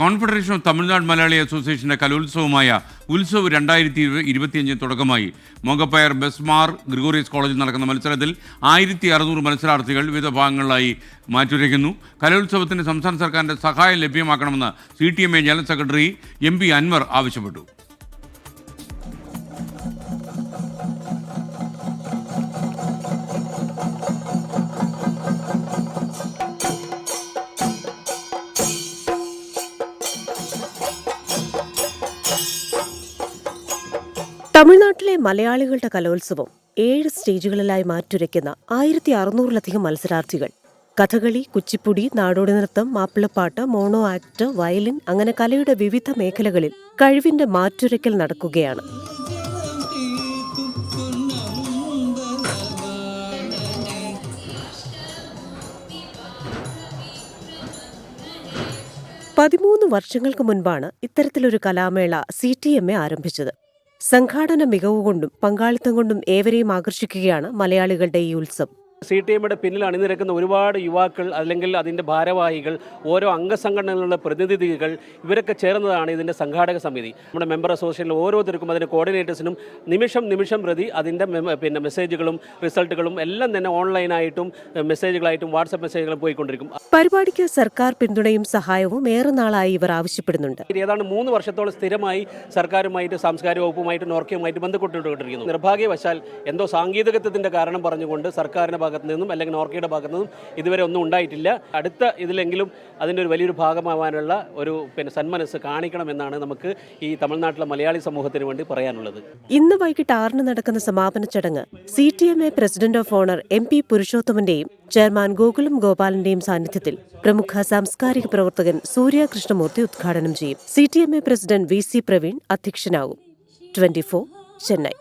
Confederation of Tamil Nadu Malayali അസോസിയേഷന്റെ കലോത്സവമായ ഉത്സവ് രണ്ടായിരത്തി ഇരുപത്തിയഞ്ചിന് തുടക്കമായി. മോങ്കപ്പയർ ബെസ്മാർ ഗ്രിഗോറിയസ് കോളേജിൽ നടക്കുന്ന മത്സരത്തിൽ ആയിരത്തി അറുന്നൂറ് മത്സരാർത്ഥികൾ വിവിധ ഭാഗങ്ങളിലായി മാറ്റുരയ്ക്കുന്നു. കലോത്സവത്തിന് സംസ്ഥാന സർക്കാരിന്റെ സഹായം ലഭ്യമാക്കണമെന്ന് C T M A general secretary M P Anvar ആവശ്യപ്പെട്ടു. തമിഴ്നാട്ടിലെ മലയാളികളുടെ കലോത്സവം ഏഴ് സ്റ്റേജുകളിലായി മാറ്റുരയ്ക്കുന്ന ആയിരത്തി അറുന്നൂറിലധികം മത്സരാർത്ഥികൾ. കഥകളി കുച്ചിപ്പുടി നാടോടി നൃത്തം മാപ്പിളപ്പാട്ട് മോണോ ആക്ട് വയലിൻ അങ്ങനെ കലയുടെ വിവിധ മേഖലകളിൽ കഴിവിന്റെ മാറ്റുരയ്ക്കൽ നടക്കുകയാണ്. പതിമൂന്ന് വർഷങ്ങൾക്ക് മുൻപാണ് ഇത്തരത്തിലൊരു കലാമേള സി ടി എം എ ആരംഭിച്ചത്. സംഘാടന മികവുകൊണ്ടും പങ്കാളിത്തം കൊണ്ടും ഏവരെയും ആകർഷിക്കുകയാണ് മലയാളികളുടെ ഈ ഉത്സവം. സി ടി എമ്മിയുടെ പിന്നിൽ അണിനിരക്കുന്ന ഒരുപാട് യുവാക്കൾ അല്ലെങ്കിൽ അതിന്റെ ഭാരവാഹികൾ ഓരോ അംഗസംഘടനകളുടെ പ്രതിനിധികൾ ഇവരൊക്കെ ചേർന്നതാണ് ഇതിന്റെ സംഘാടക സമിതി. നമ്മുടെ മെമ്പർ അസോസിയേഷനിൽ ഓരോരുത്തർക്കും അതിന്റെ കോർഡിനേറ്റേഴ്സിനും നിമിഷം നിമിഷം പ്രതി അതിന്റെ പിന്നെ മെസ്സേജുകളും റിസൾട്ടുകളും എല്ലാം തന്നെ ഓൺലൈനായിട്ടും മെസ്സേജുകളായിട്ടും വാട്സപ്പ് മെസ്സേജുകളും പോയിക്കൊണ്ടിരിക്കും. പരിപാടിക്ക് സർക്കാർ പിന്തുണയും സഹായവും ഏറെ നാളായി ഇവർ ആവശ്യപ്പെടുന്നുണ്ട്. ഏതാണ്ട് മൂന്ന് വർഷത്തോളം സ്ഥിരമായി സർക്കാരുമായിട്ട് സാംസ്കാരിക വകുപ്പുമായിട്ട് നോർക്കയുമായിട്ട് ബന്ധപ്പെട്ടുകൊണ്ടിരിക്കുന്നു. നിർഭാഗ്യവശാൽ എന്തോ സാങ്കേതികത്വത്തിന്റെ കാരണം പറഞ്ഞുകൊണ്ട് സർക്കാരിന്റെ ഭാഗത്തു നിന്നും അല്ലെങ്കിൽ നോർക്കയുടെ ഭാഗത്തു നിന്നും ഇതുവരെ ഒന്നും ഉണ്ടായിട്ടില്ല. അടുത്ത ഇതിലെങ്കിലും അതിന്റെ ഒരു വലിയൊരു ഭാഗമാവാനുള്ള ഒരു പിന്നെ സന്മനസ് കാണിക്കണമെന്നാണ് നമുക്ക് ഈ തമിഴ്നാട്ടിലെ മലയാളി സമൂഹത്തിന് വേണ്ടി പറയാനുള്ളത്. ഇന്ന് വൈകിട്ട് ആറിന് നടക്കുന്ന സമാപന ചടങ്ങ് C T M A president of honour M P പുരുഷോത്തമന്റെയും chairman Gokulam ഗോപാലന്റെയും സാന്നിധ്യത്തിൽ പ്രമുഖ സാംസ്കാരിക പ്രവർത്തകൻ സൂര്യ കൃഷ്ണമൂർത്തി ഉദ്ഘാടനം ചെയ്യും. C T M A president V C Praveen അധ്യക്ഷനാകും. Twenty Chennai.